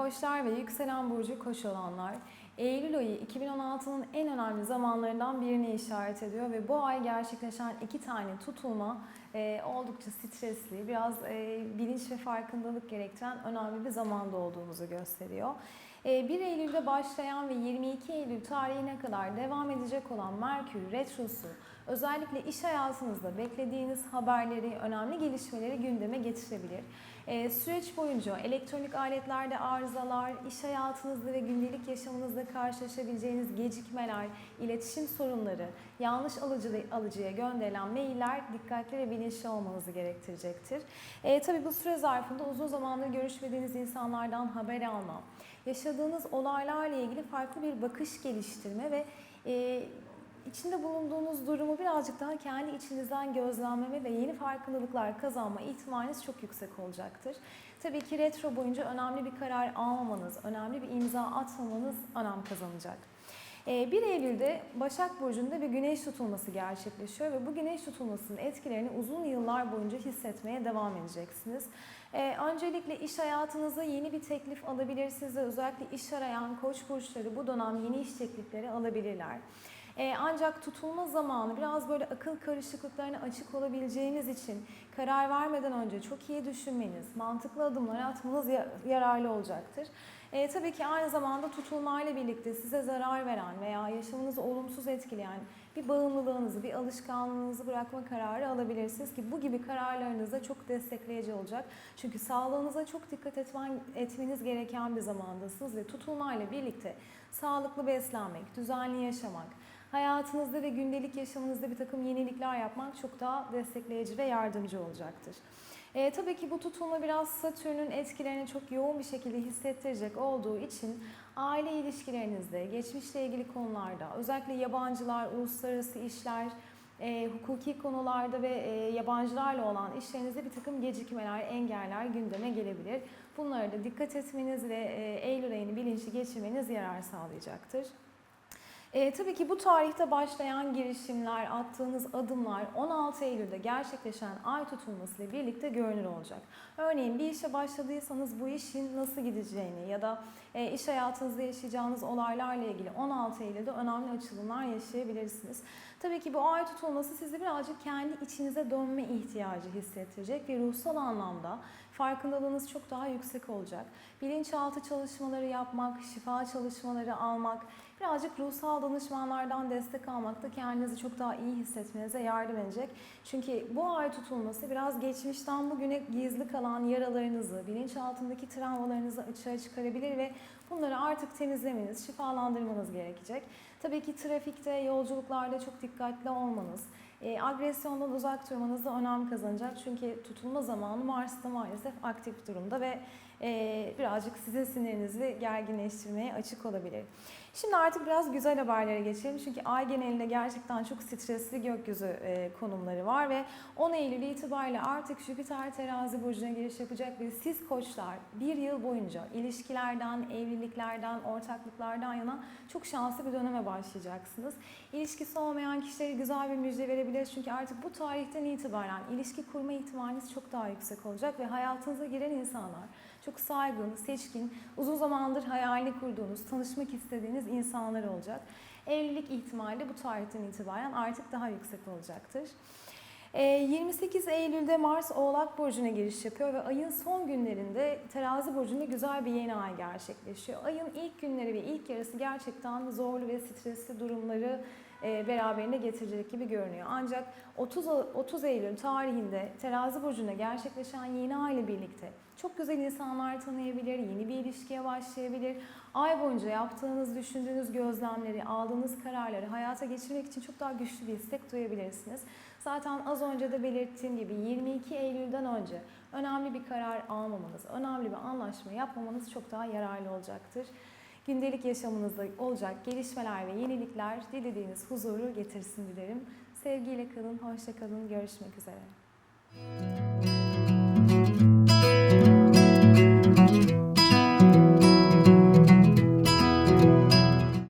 Koçlar ve yükselen burcu koç olanlar Eylül ayı 2016'nın en önemli zamanlarından birini işaret ediyor ve bu ay gerçekleşen iki tane tutulma e, oldukça stresli, biraz e, bilinç ve farkındalık gerektiren önemli bir zamanda olduğumuzu gösteriyor. E, 1 Eylül'de başlayan ve 22 Eylül tarihine kadar devam edecek olan Merkür Retrosu özellikle iş hayatınızda beklediğiniz haberleri, önemli gelişmeleri gündeme getirebilir. E, süreç boyunca elektronik aletlerde arızalar, iş hayatınızda ve gündelik yaşamınızda karşılaşabileceğiniz gecikmeler, iletişim sorunları, yanlış alıcı, alıcıya gönderilen mailler dikkatli ve bilinçli olmanızı gerektirecektir. E, tabii bu süre zarfında uzun zamandır görüşmediğiniz insanlardan haber alma, yaşadığınız olaylarla ilgili farklı bir bakış geliştirme ve e, içinde bulunduğunuz durumu birazcık daha kendi içinizden gözlemleme ve yeni farkındalıklar kazanma ihtimaliniz çok yüksek olacaktır. Tabii ki retro boyunca önemli bir karar almamanız, önemli bir imza atmamanız önem kazanacak. 1 Eylül'de Başak Burcu'nda bir güneş tutulması gerçekleşiyor ve bu güneş tutulmasının etkilerini uzun yıllar boyunca hissetmeye devam edeceksiniz. Ee, öncelikle iş hayatınıza yeni bir teklif alabilirsiniz özellikle iş arayan koç burçları bu dönem yeni iş teklifleri alabilirler. Ee, ancak tutulma zamanı biraz böyle akıl karışıklıklarına açık olabileceğiniz için karar vermeden önce çok iyi düşünmeniz, mantıklı adımlar atmanız yararlı olacaktır. E, tabii ki aynı zamanda tutulmayla birlikte size zarar veren veya yaşamınızı olumsuz etkileyen bir bağımlılığınızı, bir alışkanlığınızı bırakma kararı alabilirsiniz ki bu gibi kararlarınız da çok destekleyici olacak. Çünkü sağlığınıza çok dikkat etmen, etmeniz gereken bir zamandasınız ve tutulmayla birlikte sağlıklı beslenmek, düzenli yaşamak, hayatınızda ve gündelik yaşamınızda bir takım yenilikler yapmak çok daha destekleyici ve yardımcı olacaktır. E, tabii ki bu tutulma biraz Satürn'ün etkilerini çok yoğun bir şekilde hissettirecek olduğu için aile ilişkilerinizde, geçmişle ilgili konularda, özellikle yabancılar, uluslararası işler, e, hukuki konularda ve e, yabancılarla olan işlerinizde bir takım gecikmeler, engeller gündeme gelebilir. Bunlara da dikkat etmeniz ve e, Eylül ayını bilinçli geçirmeniz yarar sağlayacaktır. E, tabii ki bu tarihte başlayan girişimler, attığınız adımlar 16 Eylül'de gerçekleşen ay tutulması ile birlikte görünür olacak. Örneğin bir işe başladıysanız bu işin nasıl gideceğini ya da e, iş hayatınızda yaşayacağınız olaylarla ilgili 16 Eylül'de önemli açılımlar yaşayabilirsiniz. Tabii ki bu ay tutulması sizi birazcık kendi içinize dönme ihtiyacı hissettirecek ve ruhsal anlamda farkındalığınız çok daha yüksek olacak. Bilinçaltı çalışmaları yapmak, şifa çalışmaları almak, birazcık ruhsal danışmanlardan destek almak da kendinizi çok daha iyi hissetmenize yardım edecek. Çünkü bu ay tutulması biraz geçmişten bugüne gizli kalan yaralarınızı, bilinçaltındaki travmalarınızı açığa çıkarabilir ve bunları artık temizlemeniz, şifalandırmanız gerekecek. Tabii ki trafikte, yolculuklarda çok dikkatli olmanız, e, agresyondan uzak durmanız da önem kazanacak. Çünkü tutulma zamanı Mars'ta maalesef aktif durumda ve birazcık sizin sinirinizi gerginleştirmeye açık olabilir. Şimdi artık biraz güzel haberlere geçelim. Çünkü ay genelinde gerçekten çok stresli gökyüzü e, konumları var ve 10 Eylül itibariyle artık Jüpiter terazi burcuna giriş yapacak ve siz koçlar bir yıl boyunca ilişkilerden, evliliklerden, ortaklıklardan yana çok şanslı bir döneme başlayacaksınız. İlişkisi olmayan kişilere güzel bir müjde verebiliriz. Çünkü artık bu tarihten itibaren ilişki kurma ihtimaliniz çok daha yüksek olacak ve hayatınıza giren insanlar çok saygın, seçkin, uzun zamandır hayalini kurduğunuz, tanışmak istediğiniz insanlar olacak. Evlilik ihtimali bu tarihten itibaren artık daha yüksek olacaktır. 28 ee, Eylül'de Mars Oğlak Burcu'na giriş yapıyor ve ayın son günlerinde Terazi Burcu'nda güzel bir yeni ay gerçekleşiyor. Ayın ilk günleri ve ilk yarısı gerçekten zorlu ve stresli durumları beraberinde getirecek gibi görünüyor. Ancak 30, 30 Eylül tarihinde Terazi Burcu'nda gerçekleşen yeni ay ile birlikte çok güzel insanlar tanıyabilir, yeni bir ilişkiye başlayabilir. Ay boyunca yaptığınız, düşündüğünüz gözlemleri, aldığınız kararları hayata geçirmek için çok daha güçlü bir istek duyabilirsiniz. Zaten az önce de belirttiğim gibi 22 Eylül'den önce önemli bir karar almamanız, önemli bir anlaşma yapmamanız çok daha yararlı olacaktır. Gündelik yaşamınızda olacak gelişmeler ve yenilikler dilediğiniz huzuru getirsin dilerim. Sevgiyle kalın, hoşça kalın, görüşmek üzere.